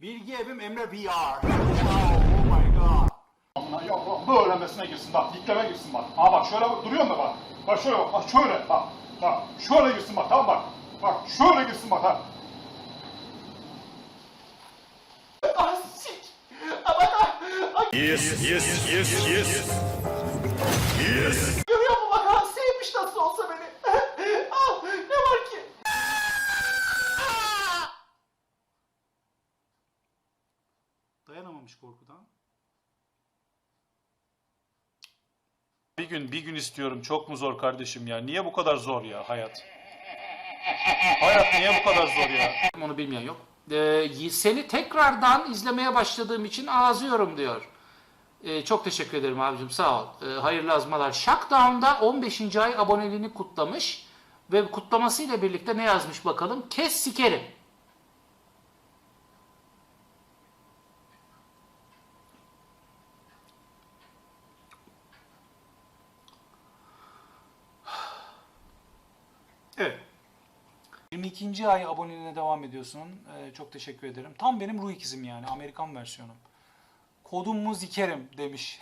Bilgi Evim Emre VR. Oh my god. Amına yavrum böylemesine girsin bak dikleme girsin bak. Ha bak şöyle bak duruyor mu bak. Bak şöyle bak, bak şöyle bak. Bak şöyle girsin bak tamam bak. Bak şöyle girsin bak ha. Yes, yes, yes, yes. Yes. Görüyor musun bak ha sevmiş nasıl olsa beni. Al ne var ki? Dayanamamış korkudan. Bir gün bir gün istiyorum. Çok mu zor kardeşim ya? Niye bu kadar zor ya hayat? Hayat niye bu kadar zor ya? Onu bilmeyen yok. Ee, seni tekrardan izlemeye başladığım için ağzıyorum diyor. Ee, çok teşekkür ederim abicim sağ ol. Ee, hayırlı azmalar. Shockdown'da 15. ay aboneliğini kutlamış. Ve kutlamasıyla birlikte ne yazmış bakalım? Kes sikerim. 22. ay aboneliğine devam ediyorsun. Ee, çok teşekkür ederim. Tam benim ruh ikizim yani. Amerikan versiyonum. Kodumumu zikerim demiş.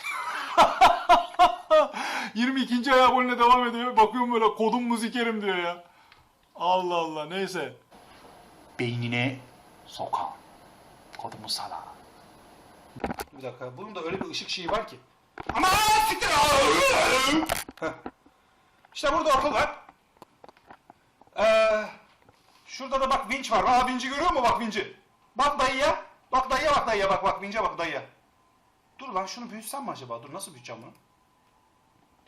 22. ay aboneliğine devam ediyor. Bakıyorum böyle kodumumu zikerim diyor ya. Allah Allah neyse. Beynine sokan. Kodumu sana. Bir dakika. Bunun da öyle bir ışık şeyi var ki. Ama siktir! Heh. İşte burada akıl var. Şurada da bak vinç var. Aa vinci görüyor musun bak vinci? Bak dayıya. Bak dayıya bak dayıya bak bak vince bak dayıya. Dur lan şunu büyütsem mi acaba? Dur nasıl büyüteceğim bunu?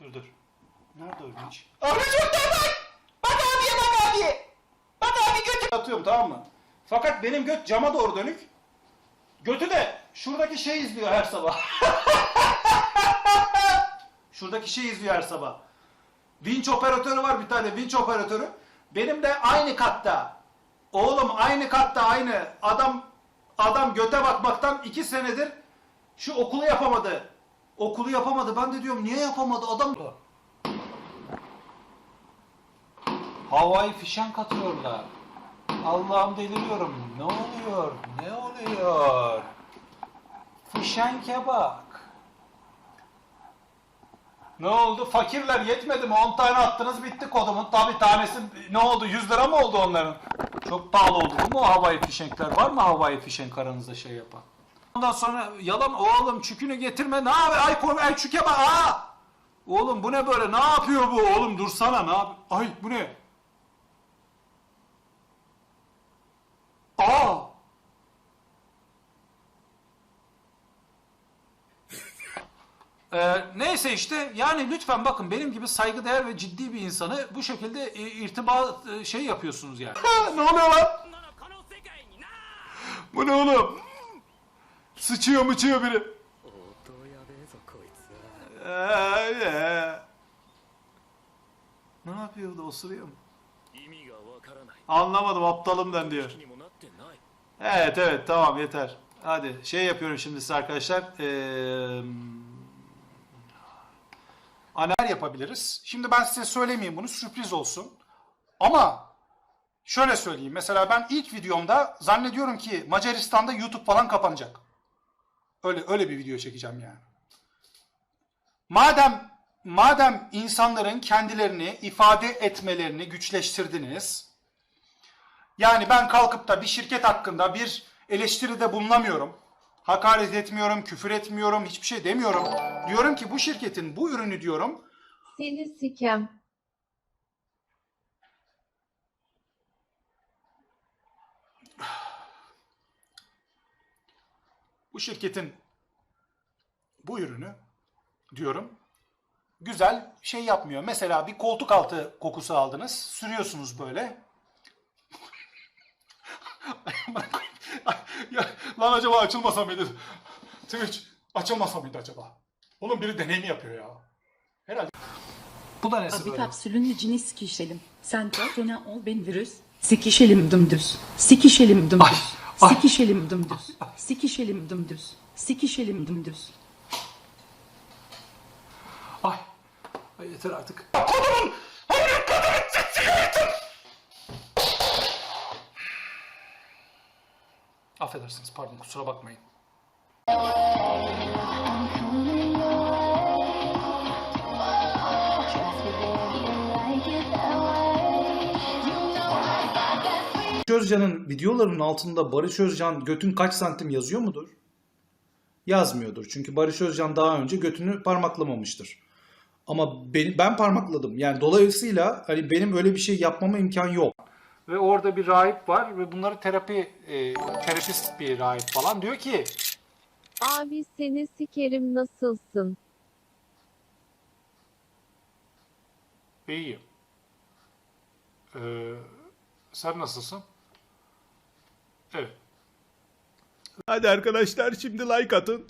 Dur dur. Nerede o vinç? Abi çok bak! Bak abiye bak abiye! Bak abi götü... Atıyorum tamam mı? Fakat benim göt cama doğru dönük. Götü de şuradaki şey izliyor her sabah. şuradaki şey izliyor her sabah. Vinç operatörü var bir tane vinç operatörü. Benim de aynı katta. Oğlum aynı katta aynı. Adam adam göte bakmaktan iki senedir şu okulu yapamadı. Okulu yapamadı. Ben de diyorum niye yapamadı adam? Havai fişen atıyorlar. Allah'ım deliriyorum. Ne oluyor? Ne oluyor? Fişenke bak. Ne oldu? Fakirler yetmedi mi? 10 tane attınız bitti kodumun. Tabi tanesi ne oldu? 100 lira mı oldu onların? Çok pahalı oldu mi o havai fişenkler? Var mı havai fişenk aranızda şey yapan? Ondan sonra yalan oğlum çükünü getirme. Ne abi? Ay konu ay çüke bak. Aa! Oğlum bu ne böyle? Ne yapıyor bu oğlum? Dursana ne yap? Ay bu ne? Aa! Ee, neyse işte yani lütfen bakın benim gibi saygıdeğer ve ciddi bir insanı bu şekilde e, irtibat e, şey yapıyorsunuz yani. ne oluyor lan? Bu ne oğlum? Sıçıyor mıçıyor biri. Ee, ee. ne yapıyor da osuruyor mu? Anlamadım aptalım den diyor. Evet evet tamam yeter. Hadi şey yapıyorum şimdi size arkadaşlar. Eee... Aner yapabiliriz. Şimdi ben size söylemeyeyim bunu sürpriz olsun. Ama şöyle söyleyeyim. Mesela ben ilk videomda zannediyorum ki Macaristan'da YouTube falan kapanacak. Öyle öyle bir video çekeceğim yani. Madem madem insanların kendilerini ifade etmelerini güçleştirdiniz. Yani ben kalkıp da bir şirket hakkında bir eleştiride bulunamıyorum. Hakaret etmiyorum, küfür etmiyorum, hiçbir şey demiyorum. Diyorum ki bu şirketin bu ürünü diyorum Seni sikem. bu şirketin bu ürünü diyorum güzel şey yapmıyor. Mesela bir koltuk altı kokusu aldınız, sürüyorsunuz böyle. lan acaba açılmasa mıydı? Twitch açılmasa mıydı acaba? Oğlum biri deney mi yapıyor ya? Herhalde. Bu da nesi Abi böyle? kapsülün içini sikişelim. Sen de sonra ol ben virüs. Sikişelim dümdüz. Sikişelim dümdüz. ay. Sikişelim dümdüz. Sikişelim dümdüz. Sikişelim dümdüz. Ay. Ay yeter artık. Affedersiniz pardon kusura bakmayın. Özcan'ın videolarının altında Barış Özcan götün kaç santim yazıyor mudur? Yazmıyordur. Çünkü Barış Özcan daha önce götünü parmaklamamıştır. Ama beni, ben parmakladım. Yani dolayısıyla hani benim öyle bir şey yapmama imkan yok. Ve orada bir rahip var ve bunları terapi, e, terapist bir rahip falan diyor ki Abi seni sikerim nasılsın? İyiyim. Ee, sen nasılsın? Evet. Hadi arkadaşlar şimdi like atın.